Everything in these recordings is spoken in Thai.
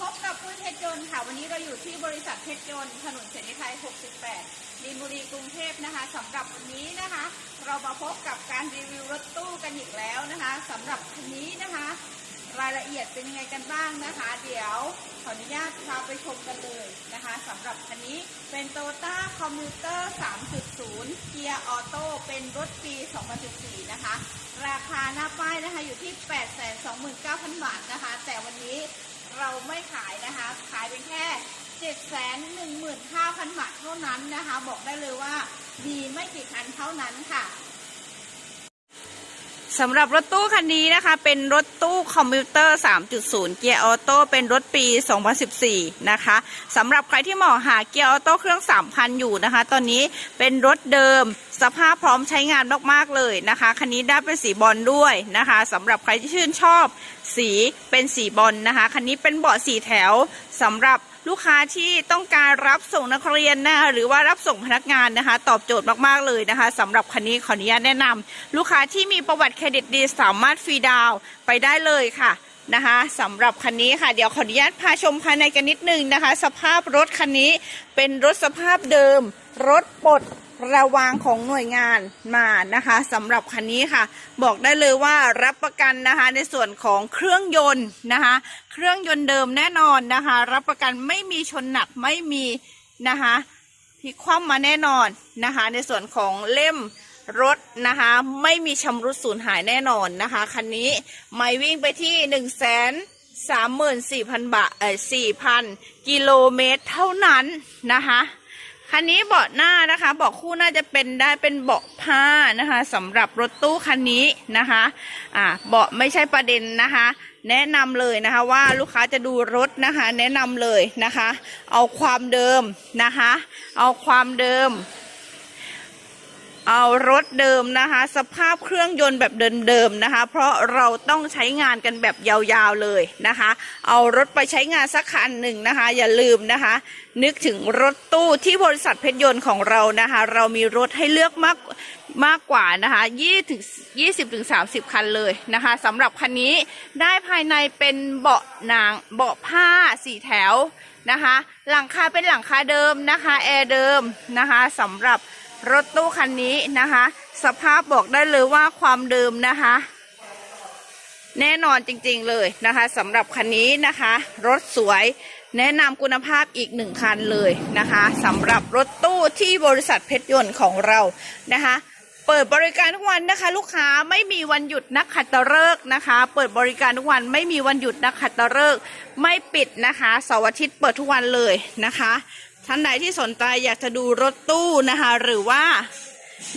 พบกับปุ้ยเพชรยนต์ค่ะ วันนี้เราอยู่ที่บริษัทเพชรยนต์ถนนเสรีไทย 68ดินบุรีกรุงเทพนะคะสำหรับวันนี้นะคะ เรามาพบกับการรีวิวรถตู้กันอีกแล้วนะคะสำหรับคันนี้นะคะ รายละเอียดเป็นยังไงกันบ้างนะคะ เดี๋ยวขออนุญาตพาไปชมกันเลยนะคะสำหรับคันนี้เป็น t o y o t a Commuter 3.0 เกียร์ออโต้เป็นรถปี 2014 นะคะ ราคาหน้าป้ายนะคะอยู่ที่ 829,000 บาทนะคะ แต่วันนี้ เราไม่ขายนะคะ ขายเป็นแค่715,000บาทเท่านั้นนะคะ บอกได้เลยว่าดีไม่กี่คันเท่านั้นค่ะ สำหรับรถตู้คันนี้นะคะ เป็นรถตู้คอมพิวเตอร์ 3.0 เกียร์ออโต้เป็นรถปี 2014 นะคะสำหรับใครที่มองหาเกียร์ออโต้เครื่อง 3,000 อยู่นะคะ ตอนนี้เป็นรถเดิมสภาพพร้อมใช้งานมากๆเลยนะคะ คันนี้ได้เป็นสีบอลด้วยนะคะสำหรับใครที่ชื่นชอบสีเป็นสีบอลนะคะ คันนี้เป็นเบาะสีแถวสำหรับ ลูกค้าที่ต้องการรับส่งนักเรียนนะคะหรือว่ารับส่งพนักงานนะคะ ตอบโจทย์มากๆเลยนะคะสำหรับคันนี้ขออนุญาตแนะนำลูกค้าที่มีประวัติเครดิตดีสามารถฟรีดาวไปได้เลยค่ะนะคะสำหรับคันนี้ค่ะ เดี๋ยวขออนุญาตพาชมภายในกันนิดนึงนะคะ สภาพรถคันนี้เป็นรถสภาพเดิม รถปลด ระวางของหน่วยงานมานะคะสำหรับคันนี้ค่ะ บอกได้เลยว่ารับประกันนะคะในส่วนของเครื่องยนต์นะคะ เครื่องยนต์เดิมแน่นอนนะคะ รับประกันไม่มีชนหนักไม่มีนะคะพลิกคว่ำมาแน่นอนนะคะ ในส่วนของเล่มรถนะคะไม่มีชำรุดสูญหายแน่นอนนะคะคันนี้ไม่วิ่งไปที่หนึ่งแสนสามหมื่นสี่พันบาทเออสี่พันกิโลเมตรเท่านั้นนะคะ คันนี้เบาะหน้านะคะเบาะคู่น่าจะเป็นได้เป็นเบาะผ้านะคะสำหรับรถตู้คันนี้นะคะอ่าเบาะไม่ใช่ประเด็นนะคะ แนะนำเลยนะคะว่าลูกค้าจะดูรถนะคะ แนะนำเลยนะคะ เอาความเดิมนะคะ เอาความเดิม เอารถเดิมนะคะ สภาพเครื่องยนต์แบบเดิมๆนะคะ เพราะเราต้องใช้งานกันแบบยาวๆเลยนะคะ เอารถไปใช้งานสักคันหนึ่งนะคะ อย่าลืมนะคะ นึกถึงรถตู้ที่บริษัทเพชรยนต์ของเรานะคะ เรามีรถให้เลือกมากมากกว่านะคะ20ถึง20ถึง30 คันเลยนะคะสำหรับคันนี้ได้ภายในเป็นเบาะหนังเบาะผ้าสีแถวนะคะ หลังคาเป็นหลังคาเดิมนะคะแอร์เดิมนะคะสำหรับ รถตู้คันนี้นะคะ สภาพบอกได้เลยว่าความเดิมนะคะ แน่นอนจริงๆเลยนะคะสำหรับคันนี้นะคะ รถสวยแนะนำคุณภาพอีกหนึ่งคันเลยนะคะสำหรับรถตู้ที่บริษัทเพชรยนต์ของเรานะคะ เปิดบริการทุกวันนะคะ ลูกค้าไม่มีวันหยุดนักขัตฤกษ์นะคะ เปิดบริการทุกวันไม่มีวันหยุดนักขัตฤกษ์ไม่ปิดนะคะเสาร์อาทิตย์เปิดทุกวันเลยนะคะ ท่านใดที่สนใจอยากจะดูรถตู้นะคะหรือว่า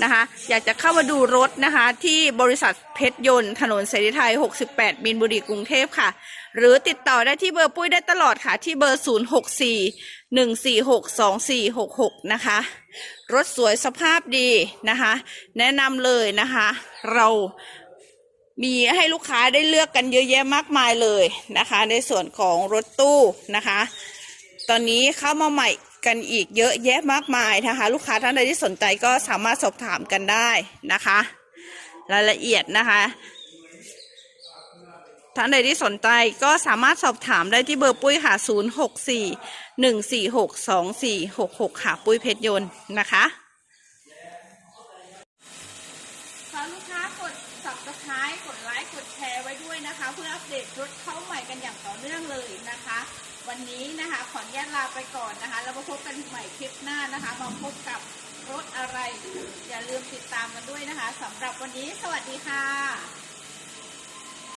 นะคะอยากจะเข้ามาดูรถนะคะที่บริษัทเพชรยนต์ถนนเสรีไทย 68 มินบุรีกรุงเทพค่ะ หรือติดต่อได้ที่เบอร์ปุ้ยได้ตลอดค่ะ ที่เบอร์ 064 146 2466 นะคะ รถสวยสภาพดีนะคะ แนะนำเลยนะคะ เรามีให้ลูกค้าได้เลือกกันเยอะแยะมากมายเลยนะคะ ในส่วนของรถตู้นะคะ ตอนนี้เข้ามาใหม่ กันอีกเยอะแยะมากมายนะคะ ลูกค้าท่านใดที่สนใจก็สามารถสอบถามกันได้นะคะ รายละเอียดนะคะท่านใดที่สนใจก็สามารถสอบถามได้ที่เบอร์ปุ้ยค่ะ 0 6 4 1 4 6 2 4 6 6 ค่ะ ปุ้ยเพชรยนต์นะคะ ฝากลูกค้ากด กดไลค์กดแชร์ไว้ด้วยนะคะ เพื่ออัปเดตรถเข้าใหม่กันอย่างต่อเนื่องเลยนะคะ วันนี้นะคะขออนุญาตลาไปก่อนนะคะ แล้วมาพบกันใหม่คลิปหน้านะคะ มาพบกับรถอะไร อย่าลืมติดตามกันด้วยนะคะสำหรับวันนี้สวัสดีค่ะ